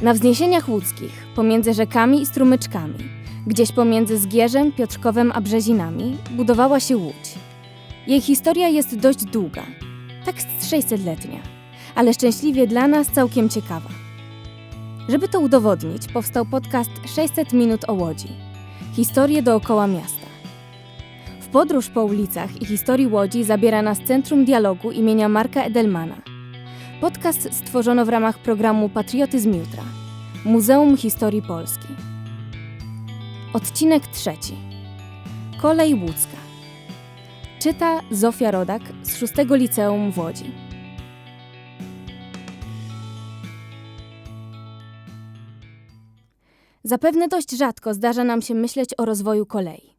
Na wzniesieniach łódzkich, pomiędzy rzekami i strumyczkami, gdzieś pomiędzy Zgierzem, Piotrkowem a Brzezinami, budowała się Łódź. Jej historia jest dość długa, tak z 600-letnia, ale szczęśliwie dla nas całkiem ciekawa. Żeby to udowodnić, powstał podcast 600 minut o Łodzi. Historie dookoła miasta. W podróż po ulicach i historii Łodzi zabiera nas Centrum Dialogu imienia Marka Edelmana. Podcast stworzono w ramach programu Patriotyzm Jutra Muzeum Historii Polski. Odcinek trzeci. Kolej Łódzka. Czyta Zofia Rodak z 6 Liceum w Łodzi. Zapewne dość rzadko zdarza nam się myśleć o rozwoju kolei.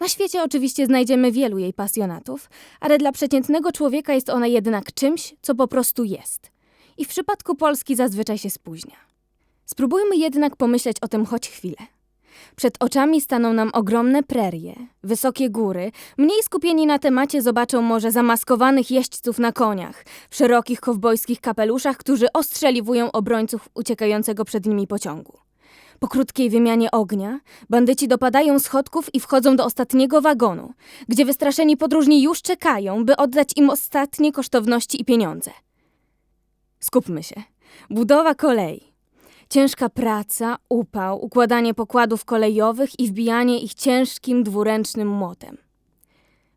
Na świecie oczywiście znajdziemy wielu jej pasjonatów, ale dla przeciętnego człowieka jest ona jednak czymś, co po prostu jest. I w przypadku Polski zazwyczaj się spóźnia. Spróbujmy jednak pomyśleć o tym choć chwilę. Przed oczami staną nam ogromne prerie, wysokie góry, mniej skupieni na temacie zobaczą może zamaskowanych jeźdźców na koniach, w szerokich kowbojskich kapeluszach, którzy ostrzeliwują obrońców uciekającego przed nimi pociągu. Po krótkiej wymianie ognia, bandyci dopadają schodków i wchodzą do ostatniego wagonu, gdzie wystraszeni podróżni już czekają, by oddać im ostatnie kosztowności i pieniądze. Skupmy się. Budowa kolei. Ciężka praca, upał, układanie pokładów kolejowych i wbijanie ich ciężkim dwuręcznym młotem.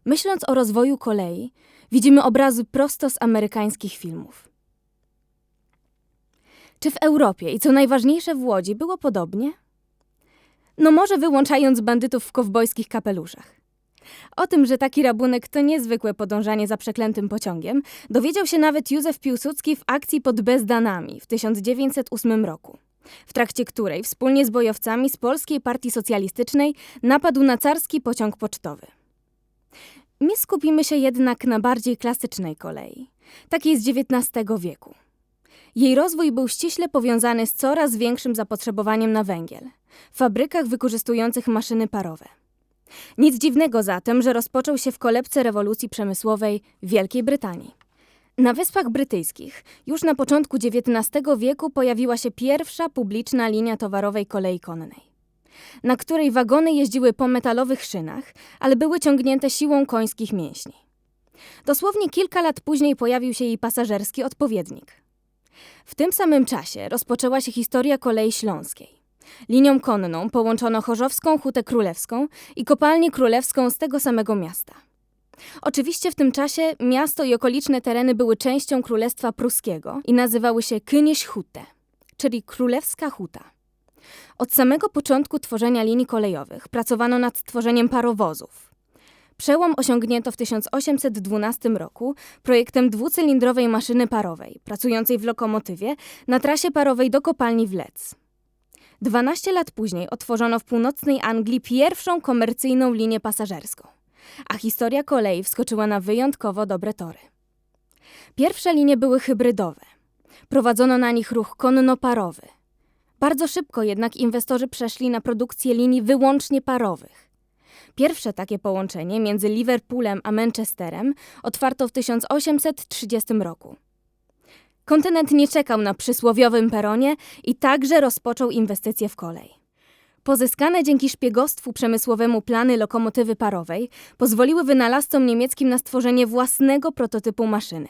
Myśląc o rozwoju kolei, widzimy obrazy prosto z amerykańskich filmów. Czy w Europie i co najważniejsze w Łodzi było podobnie? No może wyłączając bandytów w kowbojskich kapeluszach. O tym, że taki rabunek to niezwykłe podążanie za przeklętym pociągiem, dowiedział się nawet Józef Piłsudski w akcji pod Bezdanami w 1908 roku, w trakcie której wspólnie z bojowcami z Polskiej Partii Socjalistycznej napadł na carski pociąg pocztowy. My skupimy się jednak na bardziej klasycznej kolei, takiej z XIX wieku. Jej rozwój był ściśle powiązany z coraz większym zapotrzebowaniem na węgiel w fabrykach wykorzystujących maszyny parowe. Nic dziwnego zatem, że rozpoczął się w kolebce rewolucji przemysłowej Wielkiej Brytanii. Na Wyspach Brytyjskich już na początku XIX wieku pojawiła się pierwsza publiczna linia towarowej kolei konnej, na której wagony jeździły po metalowych szynach, ale były ciągnięte siłą końskich mięśni. Dosłownie kilka lat później pojawił się jej pasażerski odpowiednik. W tym samym czasie rozpoczęła się historia kolei śląskiej. Linią konną połączono Chorzowską Hutę Królewską i Kopalnię Królewską z tego samego miasta. Oczywiście w tym czasie miasto i okoliczne tereny były częścią Królestwa Pruskiego i nazywały się Kynieś Hute, czyli Królewska Huta. Od samego początku tworzenia linii kolejowych pracowano nad tworzeniem parowozów. Przełom osiągnięto w 1812 roku projektem dwucylindrowej maszyny parowej, pracującej w lokomotywie na trasie parowej do kopalni w Lec. 12 lat później otworzono w północnej Anglii pierwszą komercyjną linię pasażerską, a historia kolei wskoczyła na wyjątkowo dobre tory. Pierwsze linie były hybrydowe. Prowadzono na nich ruch konno-parowy. Bardzo szybko jednak inwestorzy przeszli na produkcję linii wyłącznie parowych. Pierwsze takie połączenie między Liverpoolem a Manchesterem otwarto w 1830 roku. Kontynent nie czekał na przysłowiowym peronie i także rozpoczął inwestycje w kolej. Pozyskane dzięki szpiegostwu przemysłowemu plany lokomotywy parowej pozwoliły wynalazcom niemieckim na stworzenie własnego prototypu maszyny.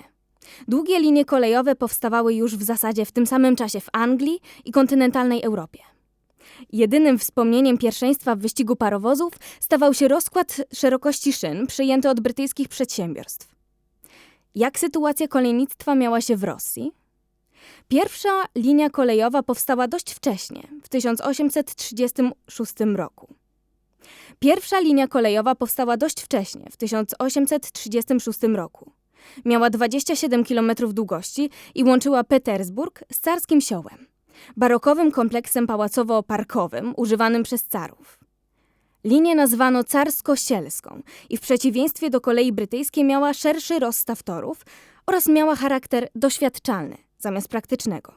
Długie linie kolejowe powstawały już w zasadzie w tym samym czasie w Anglii i kontynentalnej Europie. Jedynym wspomnieniem pierwszeństwa w wyścigu parowozów stawał się rozkład szerokości szyn przyjęty od brytyjskich przedsiębiorstw. Jak sytuacja kolejnictwa miała się w Rosji? Pierwsza linia kolejowa powstała dość wcześnie, w 1836 roku. Pierwsza linia kolejowa powstała dość wcześnie, w 1836 roku. Miała 27 km długości i łączyła Petersburg z Carskim Siołem, barokowym kompleksem pałacowo-parkowym używanym przez carów. Linię nazwano carsko-sielską i w przeciwieństwie do kolei brytyjskiej miała szerszy rozstaw torów oraz miała charakter doświadczalny zamiast praktycznego.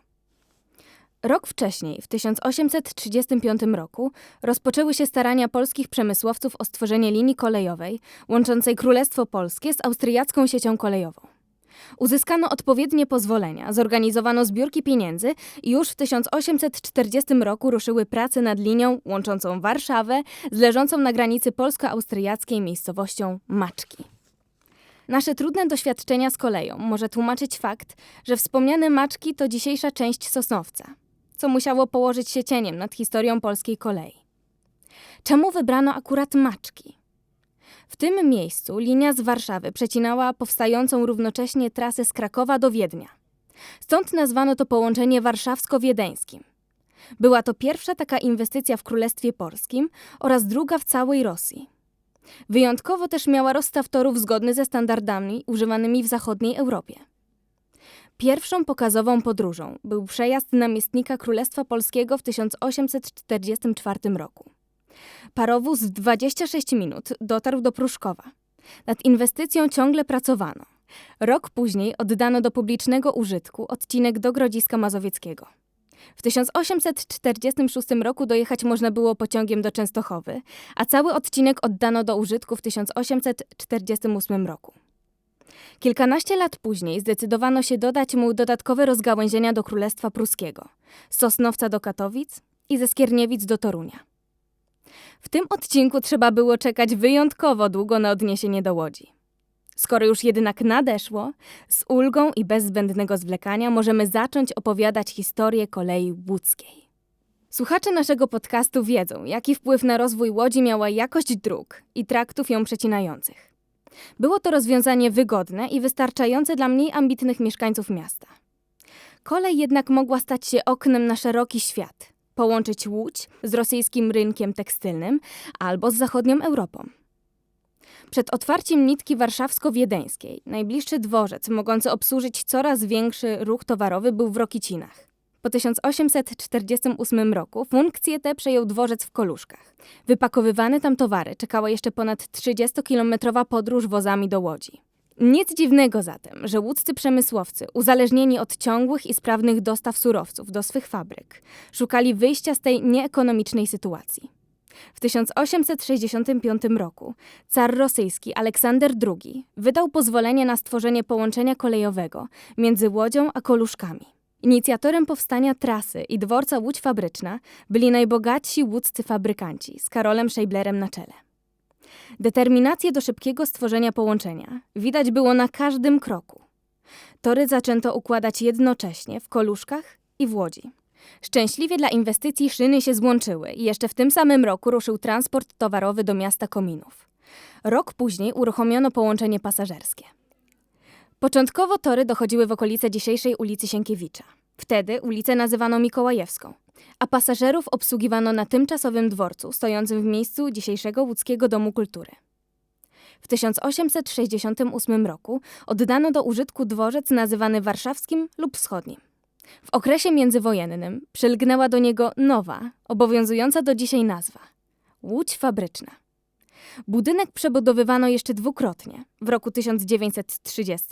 Rok wcześniej, w 1835 roku, rozpoczęły się starania polskich przemysłowców o stworzenie linii kolejowej łączącej Królestwo Polskie z austriacką siecią kolejową. Uzyskano odpowiednie pozwolenia, zorganizowano zbiórki pieniędzy i już w 1840 roku ruszyły prace nad linią łączącą Warszawę z leżącą na granicy polsko-austriackiej miejscowością Maczki. Nasze trudne doświadczenia z koleją może tłumaczyć fakt, że wspomniane Maczki to dzisiejsza część Sosnowca, co musiało położyć się cieniem nad historią polskiej kolei. Czemu wybrano akurat Maczki? W tym miejscu linia z Warszawy przecinała powstającą równocześnie trasę z Krakowa do Wiednia. Stąd nazwano to połączenie warszawsko-wiedeńskim. Była to pierwsza taka inwestycja w Królestwie Polskim oraz druga w całej Rosji. Wyjątkowo też miała rozstaw torów zgodny ze standardami używanymi w zachodniej Europie. Pierwszą pokazową podróżą był przejazd namiestnika Królestwa Polskiego w 1844 roku. Parowóz w 26 minut dotarł do Pruszkowa. Nad inwestycją ciągle pracowano. Rok później oddano do publicznego użytku odcinek do Grodziska Mazowieckiego. W 1846 roku dojechać można było pociągiem do Częstochowy, a cały odcinek oddano do użytku w 1848 roku. Kilkanaście lat później zdecydowano się dodać mu dodatkowe rozgałęzienia do Królestwa Pruskiego, z Sosnowca do Katowic i ze Skierniewic do Torunia. W tym odcinku trzeba było czekać wyjątkowo długo na odniesienie do Łodzi. Skoro już jednak nadeszło, z ulgą i bez zbędnego zwlekania możemy zacząć opowiadać historię kolei łódzkiej. Słuchacze naszego podcastu wiedzą, jaki wpływ na rozwój Łodzi miała jakość dróg i traktów ją przecinających. Było to rozwiązanie wygodne i wystarczające dla mniej ambitnych mieszkańców miasta. Kolej jednak mogła stać się oknem na szeroki świat, połączyć Łódź z rosyjskim rynkiem tekstylnym albo z zachodnią Europą. Przed otwarciem nitki warszawsko-wiedeńskiej najbliższy dworzec mogący obsłużyć coraz większy ruch towarowy był w Rokicinach. Po 1848 roku funkcję tę przejął dworzec w Koluszkach. Wypakowywane tam towary czekała jeszcze ponad 30-kilometrowa podróż wozami do Łodzi. Nic dziwnego zatem, że łódzcy przemysłowcy, uzależnieni od ciągłych i sprawnych dostaw surowców do swych fabryk, szukali wyjścia z tej nieekonomicznej sytuacji. W 1865 roku car rosyjski Aleksander II wydał pozwolenie na stworzenie połączenia kolejowego między Łodzią a Koluszkami. Inicjatorem powstania trasy i dworca Łódź Fabryczna byli najbogatsi łódzcy fabrykanci z Karolem Scheiblerem na czele. Determinację do szybkiego stworzenia połączenia widać było na każdym kroku. Tory zaczęto układać jednocześnie w Koluszkach i w Łodzi. Szczęśliwie dla inwestycji szyny się złączyły i jeszcze w tym samym roku ruszył transport towarowy do miasta Kominów. Rok później uruchomiono połączenie pasażerskie. Początkowo tory dochodziły w okolice dzisiejszej ulicy Sienkiewicza. Wtedy ulicę nazywano Mikołajewską, a pasażerów obsługiwano na tymczasowym dworcu stojącym w miejscu dzisiejszego łódzkiego Domu Kultury. W 1868 roku oddano do użytku dworzec nazywany warszawskim lub wschodnim. W okresie międzywojennym przylgnęła do niego nowa, obowiązująca do dzisiaj nazwa Łódź Fabryczna. Budynek przebudowywano jeszcze dwukrotnie w roku 1930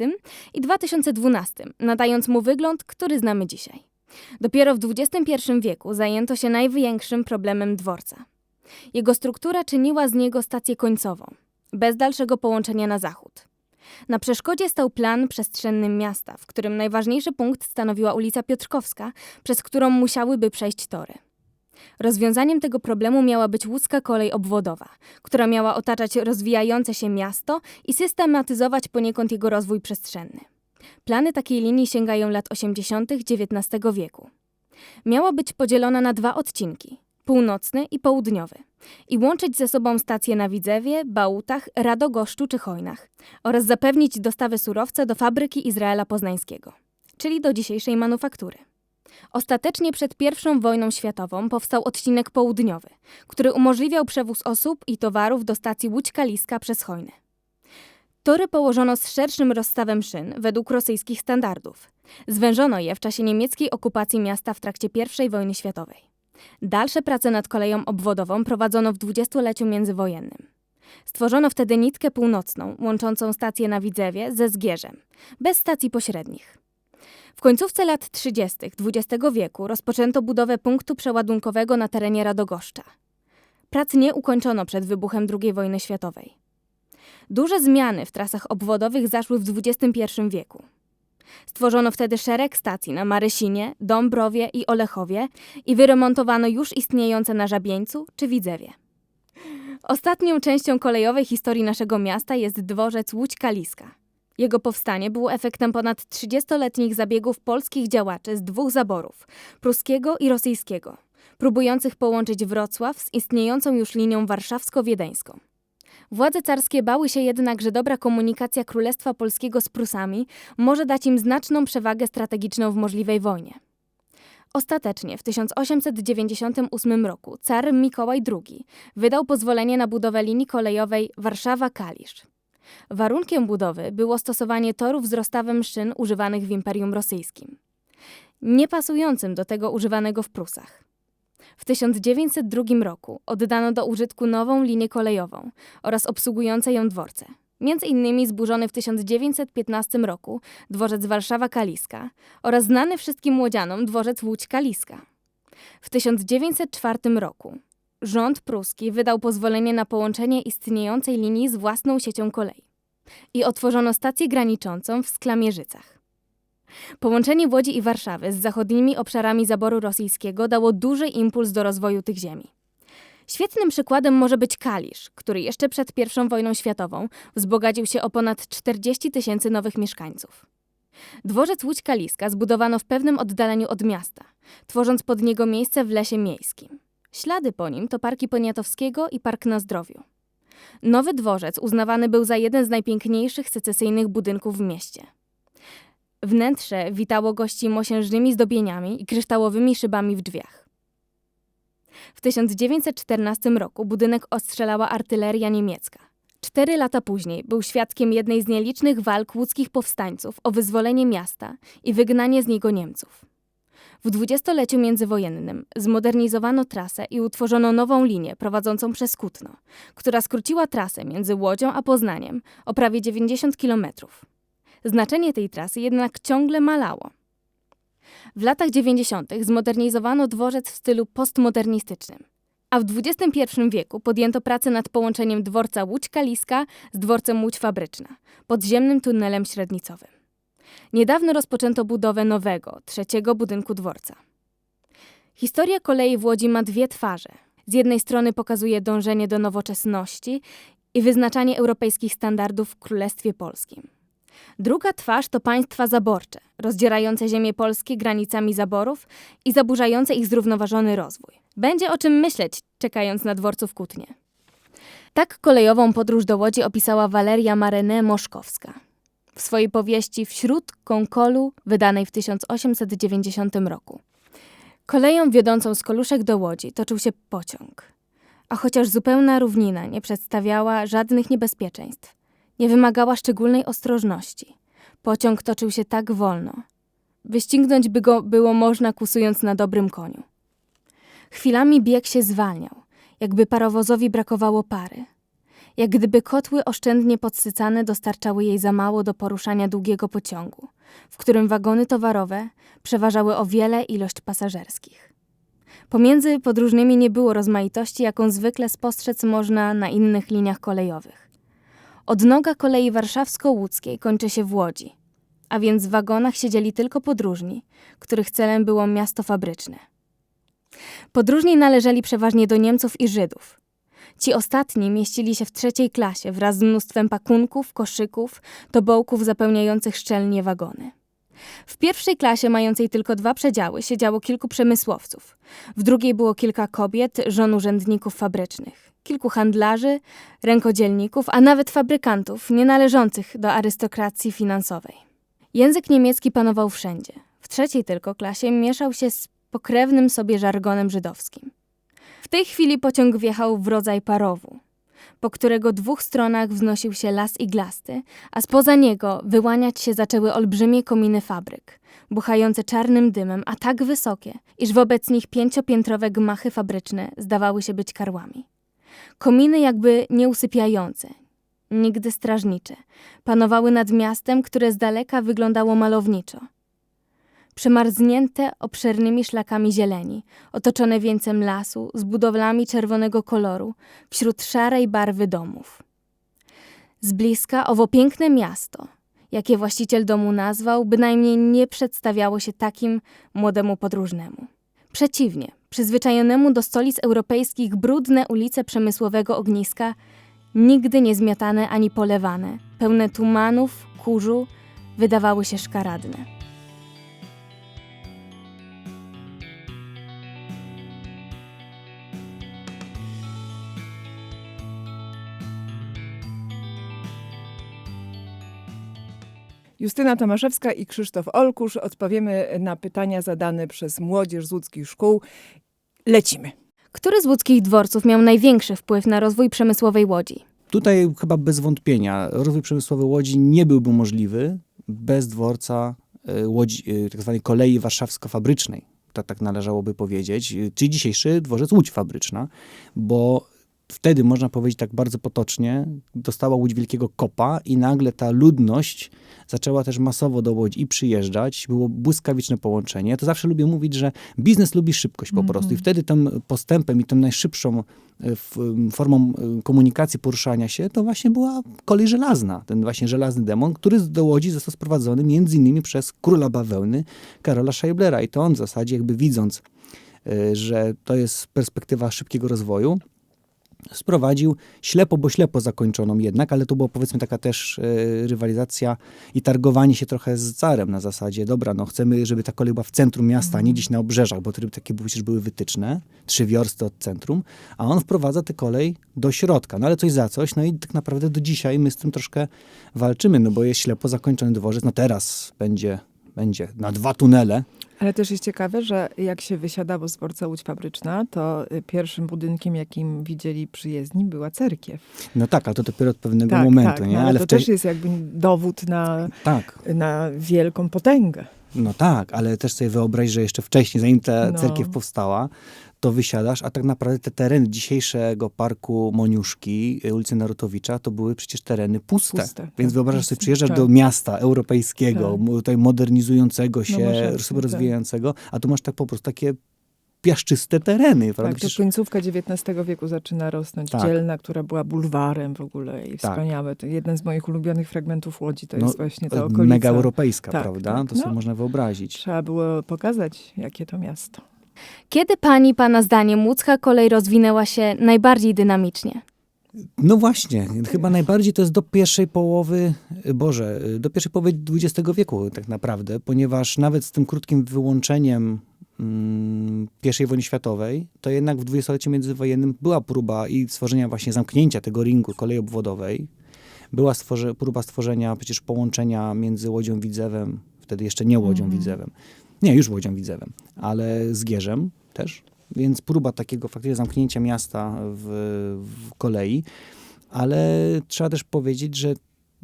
i 2012, nadając mu wygląd, który znamy dzisiaj. Dopiero w XXI wieku zajęto się największym problemem dworca. Jego struktura czyniła z niego stację końcową, bez dalszego połączenia na zachód. Na przeszkodzie stał plan przestrzenny miasta, w którym najważniejszy punkt stanowiła ulica Piotrkowska, przez którą musiałyby przejść tory. Rozwiązaniem tego problemu miała być łódzka kolej obwodowa, która miała otaczać rozwijające się miasto i systematyzować poniekąd jego rozwój przestrzenny. Plany takiej linii sięgają lat 80. XIX wieku. Miała być podzielona na dwa odcinki północny i południowy i łączyć ze sobą stacje na Widzewie, Bałutach, Radogoszczu czy Chojnach oraz zapewnić dostawę surowca do fabryki Izraela Poznańskiego, czyli do dzisiejszej manufaktury. Ostatecznie przed I wojną światową powstał odcinek południowy, który umożliwiał przewóz osób i towarów do stacji Łódź Kaliska przez Chojny. Tory położono z szerszym rozstawem szyn według rosyjskich standardów. Zwężono je w czasie niemieckiej okupacji miasta w trakcie I wojny światowej. Dalsze prace nad koleją obwodową prowadzono w dwudziestoleciu międzywojennym. Stworzono wtedy nitkę północną, łączącą stację na Widzewie ze Zgierzem, bez stacji pośrednich. W końcówce lat 30. XX wieku rozpoczęto budowę punktu przeładunkowego na terenie Radogoszcza. Prac nie ukończono przed wybuchem II wojny światowej. Duże zmiany w trasach obwodowych zaszły w XXI wieku. Stworzono wtedy szereg stacji na Marysinie, Dąbrowie i Olechowie i wyremontowano już istniejące na Żabieńcu czy Widzewie. Ostatnią częścią kolejowej historii naszego miasta jest dworzec Łódź-Kaliska. Jego powstanie było efektem ponad 30-letnich zabiegów polskich działaczy z dwóch zaborów pruskiego i rosyjskiego, próbujących połączyć Wrocław z istniejącą już linią warszawsko-wiedeńską. Władze carskie bały się jednak, że dobra komunikacja Królestwa Polskiego z Prusami może dać im znaczną przewagę strategiczną w możliwej wojnie. Ostatecznie w 1898 roku car Mikołaj II wydał pozwolenie na budowę linii kolejowej Warszawa-Kalisz. Warunkiem budowy było stosowanie torów z rozstawem szyn używanych w Imperium Rosyjskim, niepasującym do tego używanego w Prusach. W 1902 roku oddano do użytku nową linię kolejową oraz obsługujące ją dworce. Między innymi zburzony w 1915 roku dworzec Warszawa-Kaliska oraz znany wszystkim łodzianom dworzec Łódź-Kaliska. W 1904 roku rząd pruski wydał pozwolenie na połączenie istniejącej linii z własną siecią kolei i otworzono stację graniczącą w Sklamierzycach. Połączenie Łodzi i Warszawy z zachodnimi obszarami zaboru rosyjskiego dało duży impuls do rozwoju tych ziemi. Świetnym przykładem może być Kalisz, który jeszcze przed I wojną światową wzbogacił się o ponad 40 tysięcy nowych mieszkańców. Dworzec Łódź Kaliska zbudowano w pewnym oddaleniu od miasta, tworząc pod niego miejsce w lesie miejskim. Ślady po nim to parki Poniatowskiego i Park na Zdrowiu. Nowy dworzec uznawany był za jeden z najpiękniejszych secesyjnych budynków w mieście. Wnętrze witało gości mosiężnymi zdobieniami i kryształowymi szybami w drzwiach. W 1914 roku budynek ostrzelała artyleria niemiecka. Cztery lata później był świadkiem jednej z nielicznych walk łódzkich powstańców o wyzwolenie miasta i wygnanie z niego Niemców. W dwudziestoleciu międzywojennym zmodernizowano trasę i utworzono nową linię prowadzącą przez Kutno, która skróciła trasę między Łodzią a Poznaniem o prawie 90 kilometrów. Znaczenie tej trasy jednak ciągle malało. W latach 90. zmodernizowano dworzec w stylu postmodernistycznym. A w XXI wieku podjęto pracę nad połączeniem dworca Łódź-Kaliska z dworcem Łódź Fabryczna, podziemnym tunelem średnicowym. Niedawno rozpoczęto budowę nowego, trzeciego budynku dworca. Historia kolei w Łodzi ma dwie twarze. Z jednej strony pokazuje dążenie do nowoczesności i wyznaczanie europejskich standardów w Królestwie Polskim. Druga twarz to państwa zaborcze, rozdzierające ziemię polskie granicami zaborów i zaburzające ich zrównoważony rozwój. Będzie o czym myśleć, czekając na dworców Kutnie. Tak kolejową podróż do Łodzi opisała Waleria Marene Moszkowska. W swojej powieści Wśród Konkolu, wydanej w 1890 roku. Koleją wiodącą z Koluszek do Łodzi toczył się pociąg. A chociaż zupełna równina nie przedstawiała żadnych niebezpieczeństw, nie wymagała szczególnej ostrożności. Pociąg toczył się tak wolno. Wyścignąć by go było można kusując na dobrym koniu. Chwilami bieg się zwalniał, jakby parowozowi brakowało pary. Jak gdyby kotły oszczędnie podsycane dostarczały jej za mało do poruszania długiego pociągu, w którym wagony towarowe przeważały o wiele ilość pasażerskich. Pomiędzy podróżnymi nie było rozmaitości, jaką zwykle spostrzec można na innych liniach kolejowych. Odnoga kolei warszawsko-łódzkiej kończy się w Łodzi, a więc w wagonach siedzieli tylko podróżni, których celem było miasto fabryczne. Podróżni należeli przeważnie do Niemców i Żydów. Ci ostatni mieścili się w trzeciej klasie wraz z mnóstwem pakunków, koszyków, tobołków zapełniających szczelnie wagony. W pierwszej klasie, mającej tylko dwa przedziały, siedziało kilku przemysłowców. W drugiej było kilka kobiet, żon urzędników fabrycznych, kilku handlarzy, rękodzielników, a nawet fabrykantów nie należących do arystokracji finansowej. Język niemiecki panował wszędzie. W trzeciej tylko klasie mieszał się z pokrewnym sobie żargonem żydowskim. W tej chwili pociąg wjechał w rodzaj parowu, po którego dwóch stronach wznosił się las iglasty, a spoza niego wyłaniać się zaczęły olbrzymie kominy fabryk, buchające czarnym dymem, a tak wysokie, iż wobec nich pięciopiętrowe gmachy fabryczne zdawały się być karłami. Kominy jakby nieusypiające, nigdy strażnicze, panowały nad miastem, które z daleka wyglądało malowniczo – przemarznięte obszernymi szlakami zieleni, otoczone wieńcem lasu, z budowlami czerwonego koloru, wśród szarej barwy domów. Z bliska owo piękne miasto, jakie właściciel domu nazwał, bynajmniej nie przedstawiało się takim młodemu podróżnemu. Przeciwnie, przyzwyczajonemu do stolic europejskich brudne ulice przemysłowego ogniska, nigdy nie zmiatane ani polewane, pełne tumanów, kurzu, wydawały się szkaradne. Justyna Tomaszewska i Krzysztof Olkusz odpowiemy na pytania zadane przez młodzież z łódzkich szkół. Lecimy. Który z łódzkich dworców miał największy wpływ na rozwój przemysłowej Łodzi? Tutaj chyba bez wątpienia rozwój przemysłowy Łodzi nie byłby możliwy bez dworca y, Łodzi, y, tak zwanej kolei warszawsko-fabrycznej. Tak, tak należałoby powiedzieć, y, czyli dzisiejszy dworzec Łódź Fabryczna, bo wtedy, można powiedzieć tak bardzo potocznie, dostała Łódź wielkiego kopa i nagle ta ludność zaczęła też masowo do Łodzi i przyjeżdżać. Było błyskawiczne połączenie. Ja to zawsze lubię mówić, że biznes lubi szybkość po prostu. I wtedy tym postępem i tą najszybszą e, formą e, komunikacji, poruszania się, to właśnie była kolej żelazna. Ten właśnie żelazny demon, który do Łodzi został sprowadzony między innymi przez króla bawełny Karola Scheiblera. I to on w zasadzie jakby widząc, e, że to jest perspektywa szybkiego rozwoju, sprowadził. Ślepo, bo ślepo zakończoną jednak, ale to była powiedzmy taka też e, rywalizacja i targowanie się trochę z carem na zasadzie, dobra, no chcemy, żeby ta kolej była w centrum miasta, a nie gdzieś na obrzeżach, bo wtedy takie były, przecież były wytyczne, trzy wiorsty od centrum, a on wprowadza tę kolej do środka, no ale coś za coś, no i tak naprawdę do dzisiaj my z tym troszkę walczymy, no bo jest ślepo zakończony dworzec, no teraz będzie, będzie na dwa tunele, Ale też jest ciekawe, że jak się wysiadało z dworca Łódź Fabryczna, to y, pierwszym budynkiem, jakim widzieli przyjezdni, była cerkiew. no tak, ale to dopiero od pewnego tak, momentu, tak, nie? no, ale to wcześniej- też jest jakby dowód na, Tak, na wielką potęgę. No tak, ale też sobie wyobraź, że jeszcze wcześniej, zanim ta No. cerkiew powstała, to wysiadasz, a tak naprawdę te tereny dzisiejszego parku Moniuszki, ulicy Narutowicza, to były przecież tereny puste. Puste, Więc tak, wyobrażasz sobie, przyjeżdżasz tak. do miasta europejskiego, Tak. tutaj modernizującego się, rację, sobie tak. rozwijającego, a tu masz tak po prostu takie piaszczyste tereny, prawda? Tak, to Przecież, końcówka XIX wieku zaczyna rosnąć. Tak. Dzielna, która była bulwarem w ogóle i Tak. wspaniałe. To jeden z moich ulubionych fragmentów Łodzi to No, jest właśnie ta e, okolica. mega europejska, Tak, prawda? tak. To sobie No. można wyobrazić. Trzeba było pokazać, jakie to miasto. Kiedy pani, pana zdaniem, łódzka kolej rozwinęła się najbardziej dynamicznie? No właśnie, chyba najbardziej to jest do pierwszej połowy, y, Boże, y, do pierwszej połowy XX wieku tak naprawdę, ponieważ nawet z tym krótkim wyłączeniem mm, I wojny światowej, to jednak w dwudziestoleciu międzywojennym była próba i stworzenia właśnie zamknięcia tego ringu kolei obwodowej. Była stworze, próba stworzenia przecież połączenia między Łodzią Widzewem, wtedy jeszcze nie Łodzią Mhm. Widzewem, nie, już Łodzią Widzewem, ale z Gierzem też. Więc próba takiego faktycznie zamknięcia miasta w, w kolei, ale trzeba też powiedzieć, że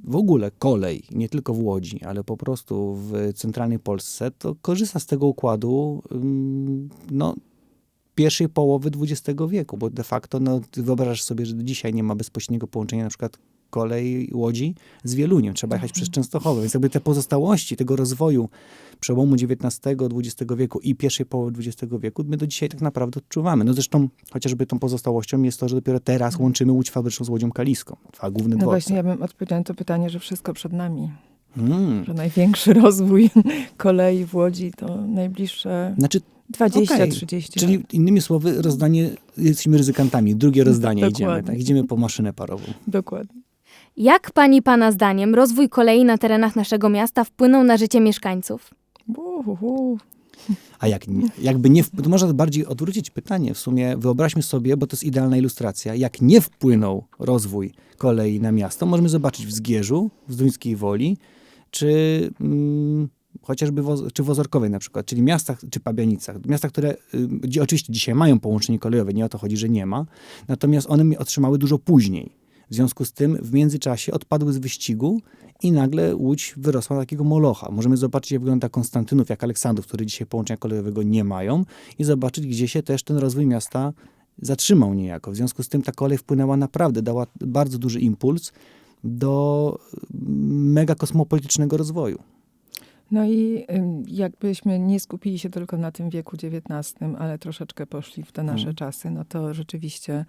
w ogóle kolej, nie tylko w Łodzi, ale po prostu w centralnej Polsce, to korzysta z tego układu ym, no, pierwszej połowy XX wieku, bo de facto no, wyobrażasz sobie, że dzisiaj nie ma bezpośredniego połączenia na przykład kolej Łodzi z Wieluniem. Trzeba jechać przez Częstochowę, więc jakby te pozostałości tego rozwoju przełomu XIX-XX wieku i pierwszej połowy XX wieku my do dzisiaj tak naprawdę odczuwamy. No zresztą chociażby tą pozostałością jest to, że dopiero teraz łączymy Łódź Fabryczną z Łodzią Kaliską. Dwa główne No dworce. właśnie, ja bym odpowiedziała na to pytanie, że wszystko przed nami. Mm. Że największy rozwój kolei w Łodzi to najbliższe Znaczy, 20-30 czyli lat. innymi słowy, rozdanie, jesteśmy ryzykantami. Drugie rozdanie Dokładnie. idziemy. Tak? Idziemy po maszynę parową. Dokładnie. Jak pani, pana zdaniem, rozwój kolei na terenach naszego miasta wpłynął na życie mieszkańców? Uhuhu. A jak nie, jakby nie, to można bardziej odwrócić pytanie. W sumie wyobraźmy sobie, bo to jest idealna ilustracja, jak nie wpłynął rozwój kolei na miasto, możemy zobaczyć w Zgierzu, w Zduńskiej Woli, czy mm, chociażby woz, czy w Ozorkowej na przykład, czyli miastach, czy Pabianicach. Miastach, które y, oczywiście dzisiaj mają połączenie kolejowe, nie o to chodzi, że nie ma, natomiast one mi- otrzymały dużo później. W związku z tym w międzyczasie odpadły z wyścigu i nagle Łódź wyrosła na takiego molocha. Możemy zobaczyć, jak wygląda Konstantynów, jak Aleksandrów, które dzisiaj połączenia kolejowego nie mają i zobaczyć, gdzie się też ten rozwój miasta zatrzymał niejako. W związku z tym ta kolej wpłynęła naprawdę, dała bardzo duży impuls do mm, mega kosmopolitycznego rozwoju. No i jakbyśmy nie skupili się tylko na tym wieku XIX, ale troszeczkę poszli w te nasze Mhm. czasy, no to rzeczywiście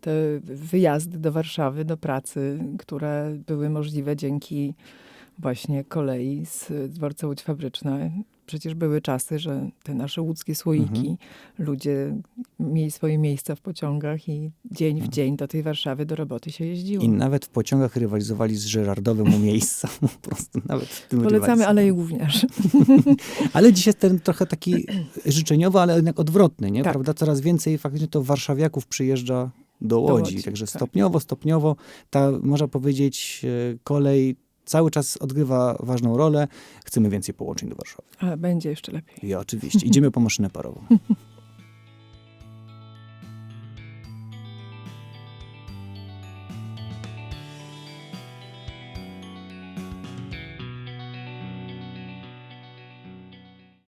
te wyjazdy do Warszawy, do pracy, które były możliwe dzięki właśnie kolei z dworca Łódź Fabryczna. Przecież były czasy, że te nasze łódzkie słoiki, Mhm. ludzie mieli swoje miejsca w pociągach i dzień Mhm. w dzień do tej Warszawy, do roboty się jeździło. I nawet w pociągach rywalizowali z Żerardowem o miejsca. Po prostu nawet w tym Polecamy. Aleję Gówniarz. Ale jest ten trochę taki życzeniowy, ale jednak odwrotny, nie? Tak. Prawda? Coraz więcej faktycznie to warszawiaków przyjeżdża do Łodzi. Łodzi, Także tak. stopniowo, stopniowo ta, można powiedzieć, e, kolej cały czas odgrywa ważną rolę. Chcemy więcej połączeń do Warszawy. A będzie jeszcze lepiej. I oczywiście. Idziemy po maszynę parową.